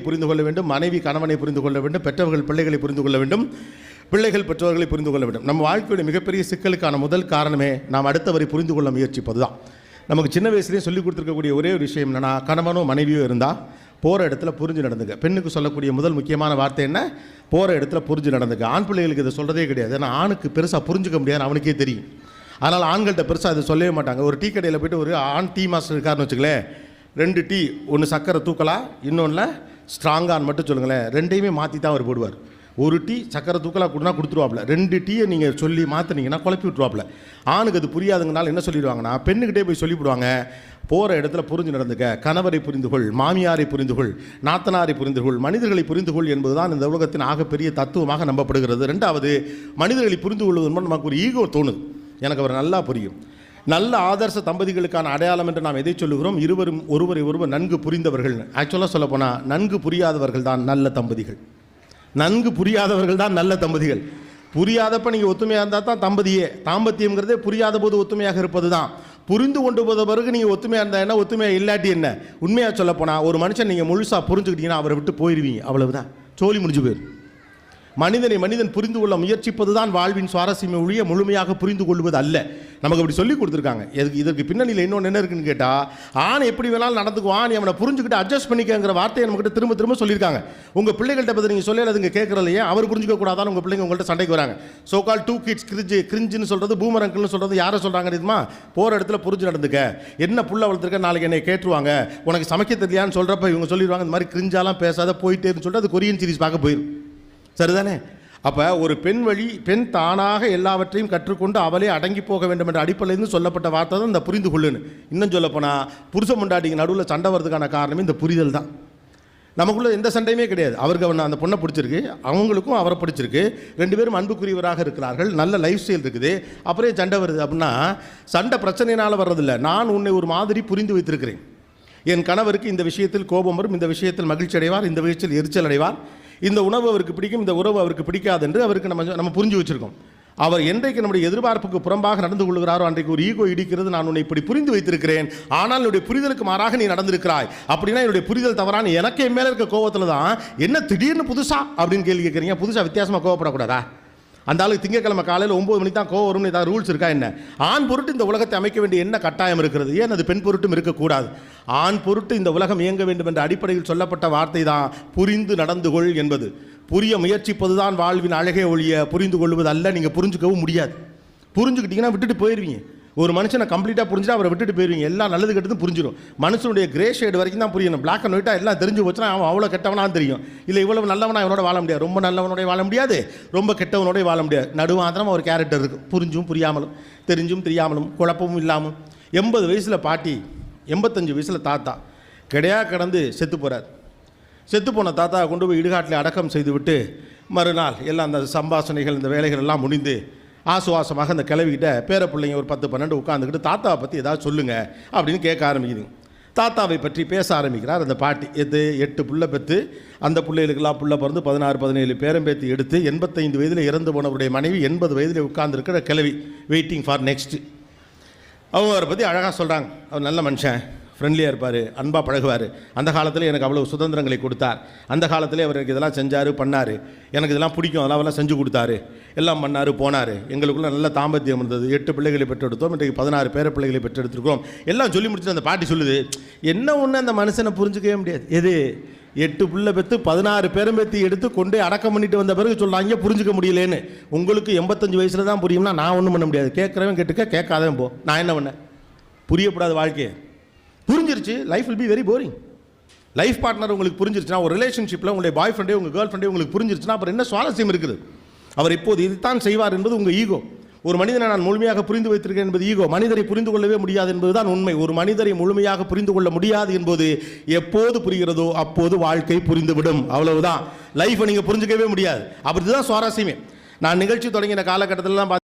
புரிந்து கொள்ள வேண்டும் மனைவி கணவனை புரிந்து கொள்ள வேண்டும் பெற்றவர்கள் பிள்ளைகளை புரிந்து கொள்ள வேண்டும் பிள்ளைகள் பெற்றோர்களை புரிந்து கொள்ள வேண்டும். நம்ம வாழ்க்கையுடைய மிகப்பெரிய சிக்கலுக்கான முதல் காரணமே நாம் அடுத்தவரை புரிந்து கொள்ள முயற்சிப்பது தான் நமக்கு சின்ன வயசுலேயே சொல்லிக் கொடுத்துருக்கக்கூடிய ஒரே ஒரு விஷயம் என்னென்னா கணவனோ மனைவியோ இருந்தால் போகிற இடத்துல புரிஞ்சு நடந்துக்க. பெண்ணுக்கு சொல்லக்கூடிய முதல் முக்கியமான வார்த்தை என்ன? போகிற இடத்துல புரிஞ்சு நடந்துக்க. ஆண் பிள்ளைகளுக்கு இதை சொல்கிறதே கிடையாது. ஏன்னா ஆணுக்கு பெருசாக புரிஞ்சுக்க முடியாது அவனுக்கே தெரியும். அதனால் ஆண்கள்கிட்ட பெருசாக அதை சொல்லவே மாட்டாங்க. ஒரு டீ கடையில் போய்ட்டு ஒரு ஆண் டீ மாஸ்டர் இருக்காருன்னு வச்சுக்கலேன் ரெண்டு டீ ஒன்று சக்கரை தூக்கலாம் இன்னொன்றில் ஸ்ட்ராங்கான்னு மட்டும் சொல்லுங்களேன். ரெண்டையுமே மாற்றி தான் அவர் போடுவார். ஒரு டீ சக்கரை தூக்கலாக கொடுனா கொடுத்துருவாப்புல ரெண்டு டீயை நீங்கள் சொல்லி மாற்றினீங்கன்னா குழப்பி விட்ருவாப்புல ஆணுக்கு அது புரியாதுங்கனால என்ன சொல்லிடுவாங்கன்னா பெண்ணுக்கிட்டே போய் சொல்லிவிடுவாங்க போகிற இடத்துல புரிஞ்சு நடந்துக்க கணவரை புரிந்து கொள் மாமியாரை புரிந்து கொள் நாத்தனாரை புரிந்து கொள் மனிதர்களை புரிந்து கொள் என்பதுதான் இந்த உலகத்தின் ஆகப்பெரிய தத்துவமாக நம்பப்படுகிறது. ரெண்டாவது மனிதர்களை புரிந்து கொள்வது மூலம் நமக்கு ஒரு ஈகோ தோணுது. எனக்கு அவர் நல்லா புரியும். நல்ல ஆதர்ச தம்பதிகளுக்கான அடையாளம் என்று நாம் எதை சொல்லுகிறோம்? இருவரும் ஒருவரை ஒருவர் நன்கு புரிந்தவர்கள். ஆக்சுவலாக சொல்லப்போனால் நன்கு புரியாதவர்கள் தான் நல்ல தம்பதிகள். நன்கு புரியாதவர்கள் தான் நல்ல தம்பதிகள். புரியாதப்ப நீங்கள் ஒத்துமையாக இருந்தால் தான் தம்பதியே. தாம்பத்தியங்கிறதே புரியாத போது ஒத்துமையாக இருப்பது தான். புரிந்து கொண்டு போத பிறகு நீங்கள் ஒத்துமையாக இருந்தால் என்ன? ஒத்துமையாக இல்லாட்டி என்ன? உண்மையாக சொல்லப்போனால் ஒரு மனுஷன் நீங்கள் முழுசாக புரிஞ்சுக்கிட்டீங்கன்னா அவரை விட்டு போயிடுவீங்க அவ்வளவுதான். சோழி முடிஞ்சு போயிடும் மனிதனை மனிதன் புரிந்து கொள்ள முயற்சிப்பது தான் வாழ்வின் சுவாரஸ்யமே ஒழிய முழுமையாக புரிந்து கொள்வது அல்ல. நமக்கு அப்படி சொல்லி கொடுத்துருக்காங்க. எதுக்கு இதற்கு பின்னணியில் இன்னொன்று என்ன இருக்குன்னு கேட்டால் ஆண் எப்படி வேணாலும் நடந்துக்குவான் நீ அவனை புரிஞ்சுக்கிட்டு அட்ஜஸ்ட் பண்ணிக்கங்கிற வார்த்தையை நம்மகிட்ட திரும்ப திரும்ப சொல்லியிருக்காங்க. உங்கள் பிள்ளைகள்கிட்ட பற்றி நீங்கள் சொல்லல அதுங்க கேட்குறலையே அவர் புரிஞ்சுக்க கூடாதான் உங்கள் பிள்ளைங்க உங்கள்கிட்ட சண்டைக்கு வராங்க. So call two kids cringe கிரிஞ்சுன்னு சொல்கிறது பூமரங்கள்னு சொல்கிறது யாரை சொல்கிறாங்க தெரியுமா? போகிற இடத்துல புரிஞ்சு நடந்துக்க. என்ன புள்ள வளர்த்துருக்க நாளைக்கு என்னை கேட்டுருவாங்க. உனக்கு சமைக்க தெரியலையான்னு சொல்கிறப்ப இவங்க சொல்லிடுவாங்க இந்த மாதிரி கிரிஞ்சாலாம் பேசாத போயிட்டேன்னு சொல்லிட்டு அது கொரியன் சீரிஸ் பார்க்க போயிடும் சரிதானே? அப்போ ஒரு பெண் வழி பெண் தானாக எல்லாவற்றையும் கற்றுக்கொண்டு அவளே அடங்கி போக வேண்டும் என்ற அடிப்படையிலிருந்து சொல்லப்பட்ட வார்த்தை தான் இந்த புரிந்து கொள்ளுன்னு. இன்னும் சொல்லப்போனால் புருஷ முண்டாட்டிக்கு நடுவில் சண்டை வர்றதுக்கான காரணமே இந்த புரிதல் தான். நமக்குள்ளே எந்த சண்டையுமே கிடையாது. அவருக்கு அவன் அந்த பொண்ணை பிடிச்சிருக்கு அவங்களுக்கும் அவரை பிடிச்சிருக்கு. ரெண்டு பேரும் அன்புக்குரியவராக இருக்கிறார்கள் நல்ல லைஃப் ஸ்டைல் இருக்குது. அப்புறம் சண்டை வருது அப்படின்னா சண்டை பிரச்சனையினால் வர்றதில்ல. நான் உன்னை ஒரு மாதிரி புரிந்து வைத்திருக்கிறேன். என் கணவருக்கு இந்த விஷயத்தில் கோபம் வரும் இந்த விஷயத்தில் மகிழ்ச்சி அடைவார் இந்த விஷயத்தில் எரிச்சல் அடைவார். இந்த உணவு அவருக்கு பிடிக்கும் இந்த உறவு அவருக்கு பிடிக்காது என்று அவருக்கு நம்ம நம்ம புரிஞ்சு வச்சுருக்கோம். அவர் என்றைக்கு நம்முடைய எதிர்பார்ப்புக்கு புறம்பாக நடந்து கொள்கிறாரோ அன்றைக்கு ஒரு ஈகோ இடிக்கிறது நான் உன்னை இப்படி புரிந்து வைத்திருக்கிறேன். ஆனால் என்னுடைய புரிதலுக்கு மாறாக நீ நடந்திருக்கிறாய். அப்படின்னா என்னுடைய புரிதல் தவறான எனக்கு என் மேலே இருக்க கோவத்தில் தான் என்ன திடீர்னு புதுசா? அப்படின்னு கேள்வி கேட்குறீங்க. புதுசாக வித்தியாசமாக கோவப்படக்கூடாதா? அந்த ஆளுக்கு திங்கக்கிழமை காலையில் ஒம்பது மணிக்கு தான் கோவம் வரும்னு ஏதாவது ரூல்ஸ் இருக்கா என்ன? ஆண் பொருட்டு இந்த உலகத்தை அமைக்க வேண்டிய என்ன கட்டாயம் இருக்கிறது? ஏன் அது பெண் பொருட்டும் இருக்கக்கூடாது? ஆண் பொருட்டு இந்த உலகம் இயங்க வேண்டும் என்ற அடிப்படையில் சொல்லப்பட்ட வார்த்தை தான் புரிந்து நடந்து கொள் என்பது. புரிய முயற்சிப்பது தான் வாழ்வின் அழகே ஒழிய புரிந்து கொள்வது அல்ல நீங்கள் புரிஞ்சுக்கவும் முடியாது. புரிஞ்சுக்கிட்டீங்கன்னா விட்டுட்டு போயிடுவீங்க ஒரு மனுஷனை கம்ப்ளீட்டாக புரிஞ்சுட்டு அவரை விட்டுட்டு போயிருவீங்க. எல்லாம் நல்லது கெட்டதும் புரிஞ்சிடும் மனுஷனுடைய கிரே ஷேடு வரைக்கும் தான் புரியணும். பிளாக் அண்ட் ஒயிட்டாக எல்லாம் தெரிஞ்சு போச்சுன்னா அவன் அவ்வளோ கெட்டவனாக தெரியும். இல்லை இவ்வளவு நல்லவனா இவனோட வாழ முடியாது. ரொம்ப நல்லவனோட வாழ முடியாது. ரொம்ப கெட்டவனோடய வாழ முடியாது. நடுவாந்திரம் ஒரு கேரக்டர் இருக்குது புரிஞ்சும் புரியாமலும் தெரிஞ்சும் தெரியாமலும் குழப்பமும் இல்லாமல் எண்பது வயசில் பாட்டி எண்பத்தஞ்சு வயசில் தாத்தா கிடையா கடந்து செத்து போகிறார் செத்து போன தாத்தா கொண்டு போய் இடுகாட்டில் அடக்கம் செய்துவிட்டு மறுநாள் எல்லாம் அந்த சம்பாஷணைகள் இந்த வேலைகள் எல்லாம் முடிந்து ஆசுவாசமாக அந்த கிளவிக்கிட்ட பேர பிள்ளைங்க ஒரு பத்து பன்னெண்டு உட்காந்துக்கிட்டு தாத்தாவை பற்றி ஏதாவது சொல்லுங்கள் அப்படின்னு கேட்க ஆரம்பிக்குதுங்க தாத்தாவை பற்றி பேச ஆரம்பிக்கிறார் அந்த பாட்டி. எது? எட்டு புள்ள பெற்று அந்த பிள்ளைகளுக்கெல்லாம் புள்ள பிறந்து பதினாறு பதினேழு பேரம்பேத்தி எடுத்து எண்பத்தைந்து வயதில் இறந்து போனவருடைய மனைவி எண்பது வயதில் உட்கார்ந்துருக்கிற கிளவி வெயிட்டிங் ஃபார் நெக்ஸ்ட் அவங்க அவரை பற்றி அழகாக சொல்கிறாங்க அவர் நல்ல மனுஷன். ஃப்ரெண்ட்லியாக இருப்பார் அன்பாக பழகுவார். அந்த காலத்தில் எனக்கு அவ்வளோ சுதந்திரங்களை கொடுத்தார். அந்த காலத்தில் அவர் எனக்கு இதெல்லாம் செஞ்சார் பண்ணார். எனக்கு இதெல்லாம் பிடிக்கும் அதெல்லாம் அவெல்லாம் செஞ்சு கொடுத்தாரு. எல்லாம் பண்ணார் போனார். எங்களுக்குள்ள நல்ல தாம்பத்தியம் இருந்தது. எட்டு பிள்ளைகளை பெற்றெடுத்தோம் இன்றைக்கு பதினாறு பேர பிள்ளைகளை பெற்றெடுத்துருக்கோம் எல்லாம் சொல்லி முடிச்சுட்டு அந்த பாட்டி சொல்லுது என்ன ஒன்று அந்த மனுஷனை புரிஞ்சுக்கவே முடியாது. எது? எட்டு பிள்ளை பெற்று பதினாறு பேரும் பேரம்பேத்தி எடுத்து கொண்டு அடக்கம் பண்ணிட்டு வந்த பிறகு சொல்கிறாங்க புரிஞ்சுக்க முடியலேன்னு. உங்களுக்கு எண்பத்தஞ்சு வயசில் தான் புரியும்னா நான் ஒன்றும் பண்ண முடியாது. கேட்குறவன் கேட்டுக்க கேட்காதவன் போ. நான் என்ன பண்ணேன்? புரியப்படாத வாழ்க்கையை. புரிஞ்சிருச்சு. Life will be very boring life partner உங்களுக்கு புரிஞ்சிருச்சுன்னா ஒரு ரிலேஷன்ஷிப்பில் உங்களுடைய பாய் ஃப்ரெண்டே உங்கள் கேர்ள் ஃப்ரெண்டே உங்களுக்கு புரிஞ்சிருச்சுன்னா அப்புறம் என்ன சுவாரஸ்யம் இருக்குது? அவர் இப்போது இதுதான் செய்வார் என்பது உங்கள் ஈகோ ஒரு மனிதனை நான் முழுமையாக புரிந்து வைத்திருக்கேன் என்பது ஈகோ மனிதரை புரிந்து கொள்ளவே முடியாது என்பதுதான் உண்மை. ஒரு மனிதரை முழுமையாக புரிந்து கொள்ள முடியாது என்பது எப்போது புரிகிறதோ அப்போது வாழ்க்கை புரிந்துவிடும். அவ்வளவுதான். லைஃப்பை நீங்கள் புரிஞ்சுக்கவே முடியாது. அப்படி தான் சுவாரஸ்யமே. நான் நிகழ்ச்சி தொடங்கின காலகட்டத்திலலாம் பார்த்து